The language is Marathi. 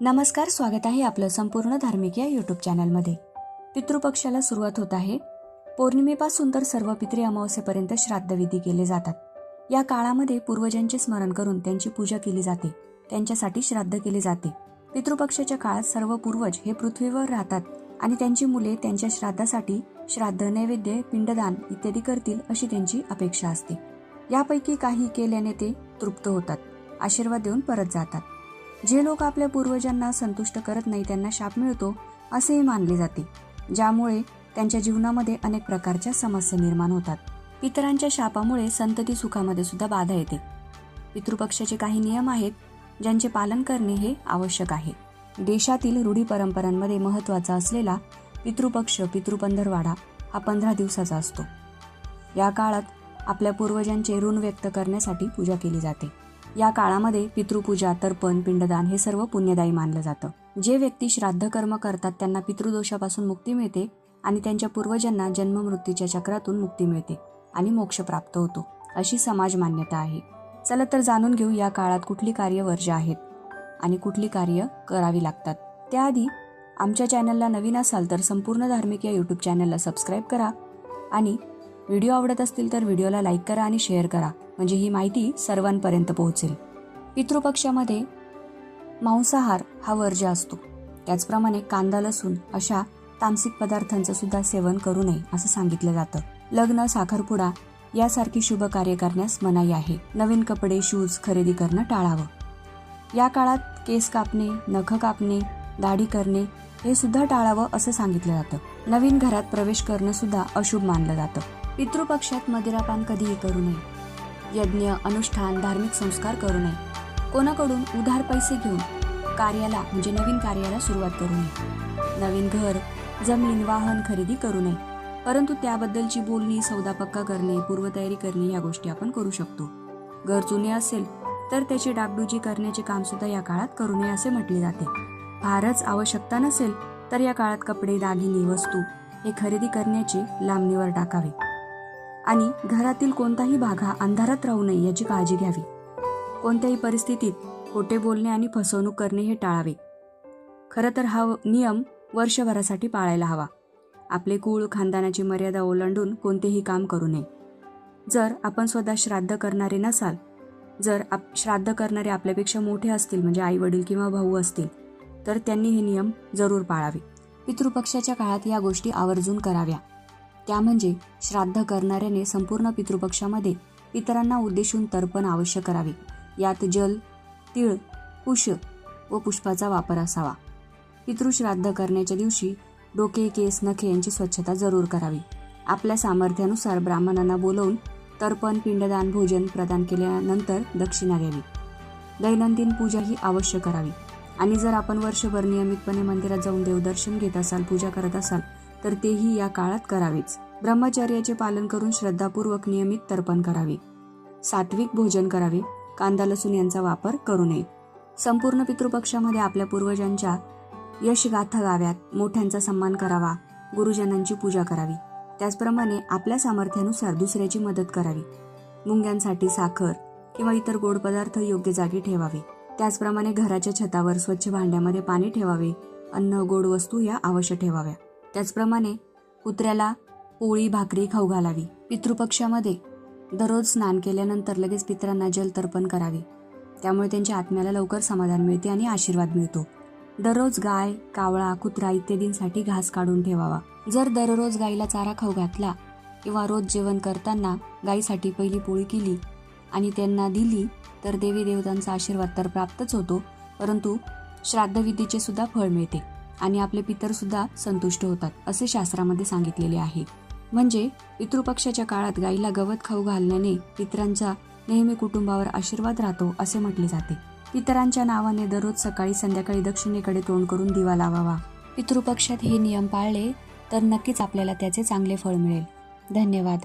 नमस्कार स्वागत आहे आपलं संपूर्ण धार्मिक या यूट्यूब चॅनलमध्ये पितृपक्षाला सुरुवात होत आहे. पौर्णिमेपासून तर सर्व पितृ अमावस्येपर्यंत श्राद्धविधी केले जातात. या काळामध्ये पूर्वजांचे स्मरण करून त्यांची पूजा केली जाते. त्यांच्यासाठी श्राद्ध केले जाते. पितृपक्षाच्या काळात सर्व पूर्वज हे पृथ्वीवर राहतात आणि त्यांची मुले त्यांच्या श्राद्धासाठी श्राद्ध नैवेद्य पिंडदान इत्यादी करतील अशी त्यांची अपेक्षा असते. यापैकी काही केल्याने ते तृप्त होतात आशीर्वाद देऊन परत जातात. जे लोक आपल्या पूर्वजांना संतुष्ट करत नाही त्यांना शाप मिळतो असेही मानले जाते ज्यामुळे त्यांच्या जीवनामध्ये अनेक प्रकारच्या समस्या निर्माण होतात. पितरांच्या शापामुळे संतती सुखामध्ये सुद्धा बाधा येते. पितृपक्षाचे काही नियम आहेत ज्यांचे पालन करणे हे आवश्यक आहे. देशातील रूढी परंपरांमध्ये महत्त्वाचा असलेला पितृपक्ष पितृपंधरवाडा हा पंधरा दिवसाचा असतो. या काळात आपल्या पूर्वजांचे ऋण व्यक्त करण्यासाठी पूजा केली जाते. या काळामध्ये पितृपूजा तर्पण पिंडदान हे सर्व पुण्यदायी मानलं जातं. जे व्यक्ती श्राद्ध कर्म करतात त्यांना पितृदोषापासून मुक्ती मिळते आणि त्यांच्या पूर्वजांना जन्ममृत्यूच्या चक्रातून मुक्ती मिळते आणि मोक्ष प्राप्त होतो अशी समाज मान्यता आहे. चला तर जाणून घेऊ या काळात कुठली कार्य वर्ज्य आहेत आणि कुठली कार्य करावी लागतात. त्याआधी आमच्या चॅनलला नवीन असाल तर संपूर्ण धार्मिक या यूट्यूब चॅनलला सबस्क्राईब करा आणि व्हिडिओ आवडत असतील तर व्हिडिओला लाईक करा आणि शेअर करा. म्हणजे ही माहिती सर्वांपर्यंत पोहोचेल. पितृपक्षामध्ये मांसाहार हा वर्ज्य असतो त्याचप्रमाणे कांदा लसूण अशा तामसिक पदार्थांचं सुद्धा सेवन करू नये असं सांगितलं जातं. लग्न साखरपुडा यासारखी शुभ कार्य करण्यास मनाई आहे. नवीन कपडे शूज खरेदी करणं टाळावं. या काळात केस कापणे नख कापणे दाढी करणे हे सुद्धा टाळावं असं सांगितलं जातं. नवीन घरात प्रवेश करणं सुद्धा अशुभ मानलं जातं. पितृपक्षात मदिरापान कधीही करू नये. यज्ञ अनुष्ठान धार्मिक संस्कार करू नये. कोणाकडून उधार पैसे घेऊन कार्याला म्हणजे नवीन कार्याला सुरुवात करू नये. नवीन घर जमीन वाहन खरेदी करू नये. परंतु त्याबद्दलची बोलणी सौदा पक्का करणे पूर्वतयारी करणे या गोष्टी आपण करू शकतो. घर जुने असेल तर त्याची डागडुजी करण्याचे काम सुद्धा या काळात करू नये असे म्हटले जाते. फारच आवश्यकता नसेल तर या काळात कपडे दागिने वस्तू हे खरेदी करण्याचे लांबणीवर टाकावे. आणि घरातील कोणताही भाग हा अंधारात राहू नये याची काळजी घ्यावी. कोणत्याही परिस्थितीत खोटे बोलणे आणि फसवणूक करणे हे टाळावे. खरं तर हा नियम वर्षभरासाठी पाळायला हवा. आपले कुळ खानदानाची मर्यादा ओलांडून कोणतेही काम करू नये. जर आपण स्वतः श्राद्ध करणारे नसाल जर आप श्राद्ध करणारे आपल्यापेक्षा मोठे असतील म्हणजे आई वडील किंवा भाऊ असतील तर त्यांनी हे नियम जरूर पाळावे. पितृपक्षाच्या काळात या गोष्टी आवर्जून कराव्या. त्या म्हणजे श्राद्ध करणाऱ्याने संपूर्ण पितृपक्षामध्ये पितरांना उद्देशून तर्पण अवश्य करावे. यात जल तीळ कुश व पुष्पाचा वापर असावा. पितृश्राद्ध करण्याच्या दिवशी डोके केस नखे यांची स्वच्छता जरूर करावी. आपल्या सामर्थ्यानुसार ब्राह्मणांना बोलवून तर्पण पिंडदान भोजन प्रदान केल्यानंतर दक्षिणा द्यावी. दैनंदिन पूजा ही अवश्य करावी. आणि जर आपण वर्षभर नियमितपणे मंदिरात जाऊन देवदर्शन घेत असाल पूजा करत असाल तर तेही या काळात करावेच. ब्रह्मचर्याचे पालन करून श्रद्धापूर्वक नियमित तर्पण करावे. सात्विक भोजन करावे. कांदा लसूण यांचा वापर करू नये. संपूर्ण पितृपक्षामध्ये आपल्या पूर्वजांच्या यशगाथा गाव्यात मोठ्यांचा सन्मान करावा. गुरुजनांची पूजा करावी. त्याचप्रमाणे आपल्या सामर्थ्यानुसार दुसऱ्याची मदत करावी. मुंग्यांसाठी साखर किंवा इतर गोड पदार्थ योग्य जागी ठेवावे. त्याचप्रमाणे घराच्या छतावर स्वच्छ भांड्यामध्ये पाणी ठेवावे. अन्न गोड वस्तू या अवश्य ठेवाव्या. त्याचप्रमाणे कुत्र्याला पोळी भाकरी खाऊ घालावी. पितृपक्षामध्ये दररोज स्नान केल्यानंतर लगेच पितरांना जल तर्पण करावे. त्यामुळे त्यांच्या आत्म्याला लवकर समाधान मिळते आणि आशीर्वाद मिळतो. दररोज गाय कावळा कुत्रा इत्यादींसाठी घास काढून ठेवावा. जर दररोज गाईला चारा खाऊ घातला किंवा रोज जेवण करताना गाईसाठी पहिली पोळी केली आणि त्यांना दिली तर देवी देवतांचा आशीर्वाद तर प्राप्तच होतो परंतु श्राद्धविधीचे सुद्धा फळ मिळते. आणि आपले पितर सुद्धा संतुष्ट होतात असे शास्त्रामध्ये सांगितलेले आहे. म्हणजे पितृपक्षाच्या काळात गाईला गवत खाऊ घालण्याने पितरांचा नेहमी कुटुंबावर आशीर्वाद राहतो असे म्हटले जाते. पितरांच्या नावाने दररोज सकाळी संध्याकाळी दक्षिणेकडे तोंड करून दिवा लावावा. पितृपक्षात हे नियम पाळले तर नक्कीच आपल्याला त्याचे चांगले फळ मिळेल. धन्यवाद.